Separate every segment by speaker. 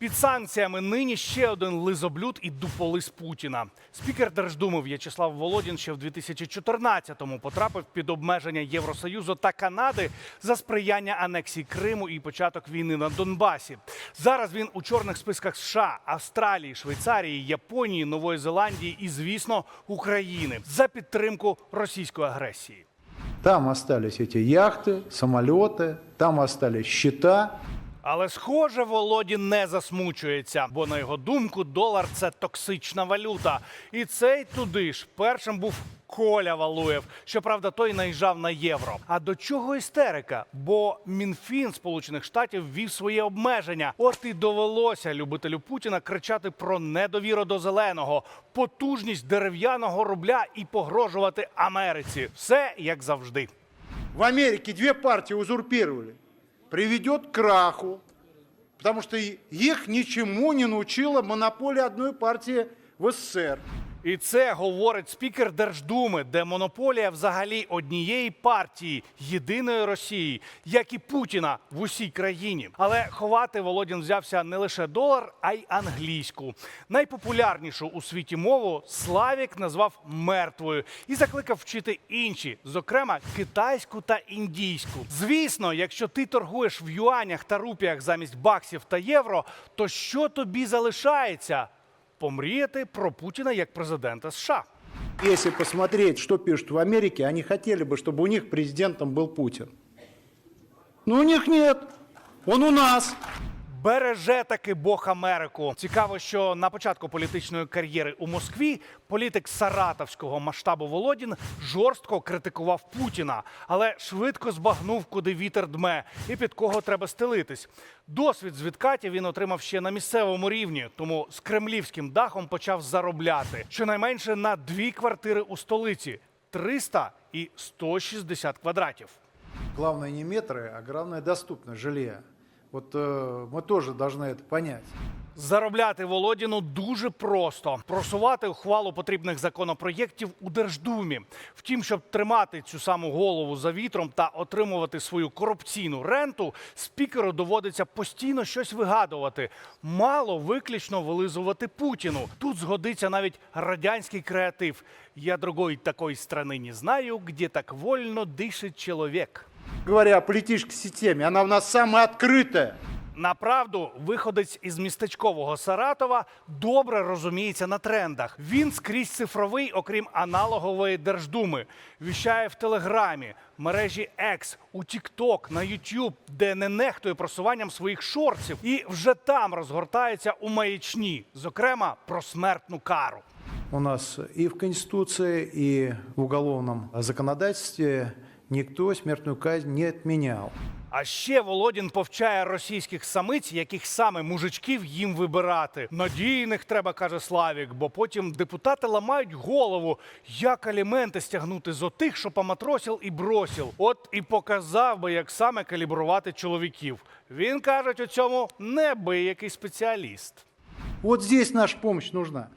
Speaker 1: Під санкціями нині ще один лизоблюд і дуполис Путіна. Спікер Держдуми В'ячеслав Володін ще в 2014-му потрапив під обмеження Євросоюзу та Канади за сприяння анексії Криму і початок війни на Донбасі. Зараз він у чорних списках США, Австралії, Швейцарії, Японії, Нової Зеландії і, звісно, України за підтримку російської агресії.
Speaker 2: Там остались эти яхты, самолеты, там остались счета.
Speaker 1: Але схоже, Володін не засмучується, бо на його думку, долар це токсична валюта. І цей туди ж першим був Коля Валуєв. Щоправда, той наїжджав на євро. А до чого істерика? Бо Мінфін Сполучених Штатів ввів своє обмеження. От і довелося любителю Путіна кричати про недовіру до зеленого, потужність дерев'яного рубля і погрожувати Америці. Все як завжди.
Speaker 2: В Америке две партии узурпировали. Приведет к краху, потому что их ничему не научила монополия одной партии в СССР.
Speaker 1: І це говорить спікер Держдуми, де монополія взагалі однієї партії єдиної Росії, як і Путіна в усій країні. Але ховати Володін взявся не лише долар, а й англійську. Найпопулярнішу у світі мову Славік назвав мертвою і закликав вчити інші, зокрема китайську та індійську. Звісно, якщо ти торгуєш в юанях та рупіях замість баксів та євро, то що тобі залишається? помріяти про Путіна як президента США.
Speaker 2: Если посмотреть, что пишут в Америке, они хотели бы, чтобы у них президентом был Путин. Но у них нет. Он у нас.
Speaker 1: Береже таки Бог Америку. Цікаво, що на початку політичної кар'єри у Москві політик саратовського масштабу Володін жорстко критикував Путіна, але швидко збагнув, куди вітер дме і під кого треба стелитись. Досвід з відкатів він отримав ще на місцевому рівні, тому з кремлівським дахом почав заробляти щонайменше на дві квартири у столиці 300 і 160 квадратів.
Speaker 2: Главное не метры, а главное доступность жилья. Вот э, мы тоже должны это понять.
Speaker 1: Заробляти Володіну дуже просто просувати ухвалу потрібних законопроєктів у Держдумі. Втім, щоб тримати цю саму голову за вітром та отримувати свою корупційну ренту, спікеру доводиться постійно щось вигадувати. Мало виключно вилизувати Путіну. Тут згодиться навіть радянський креатив. Я другої такої страни не знаю, де так вольно дишить чоловік.
Speaker 2: Говоря о политической системе, она у нас самая открытая.
Speaker 1: Направду, виходець із містечкового Саратова добре розуміється на трендах. Він скрізь цифровий, окрім аналогової держдуми. Віщає в Телеграмі, мережі X, у TikTok, на YouTube, де не нехтує просуванням своїх шорців, і вже там розгортається у маячні, зокрема про смертну кару.
Speaker 2: У нас и в Конституции, и в уголовном законодательстве никто смертную казнь не отменял.
Speaker 1: А ще Володін повчає російських самиць, яких саме мужичків їм вибирати. Надійних треба, каже Славік, бо потім депутати ламають голову, як аліменти стягнути з отих, що поматросив і бросив. От і показав би, як саме калібрувати чоловіків. Він каже, у цьому неабиякий спеціаліст.
Speaker 2: Вот здесь наша помощь нужна.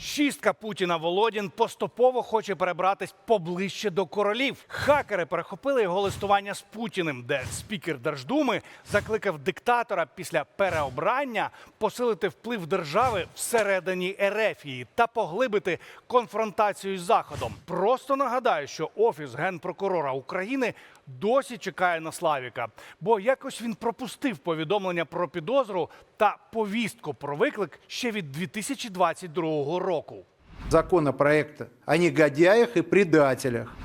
Speaker 1: Шістка Путіна Володін поступово хоче перебратись поближче до королів. Хакери перехопили його листування з Путіним, де спікер Держдуми закликав диктатора після переобрання посилити вплив держави всередині Ерефії та поглибити конфронтацію з Заходом. Просто нагадаю, що офіс генпрокурора України досі чекає на Славіка, бо якось він пропустив повідомлення про підозру та повістку про виклик ще від 2022 року.
Speaker 2: Законопроекта о негодяях и предателях.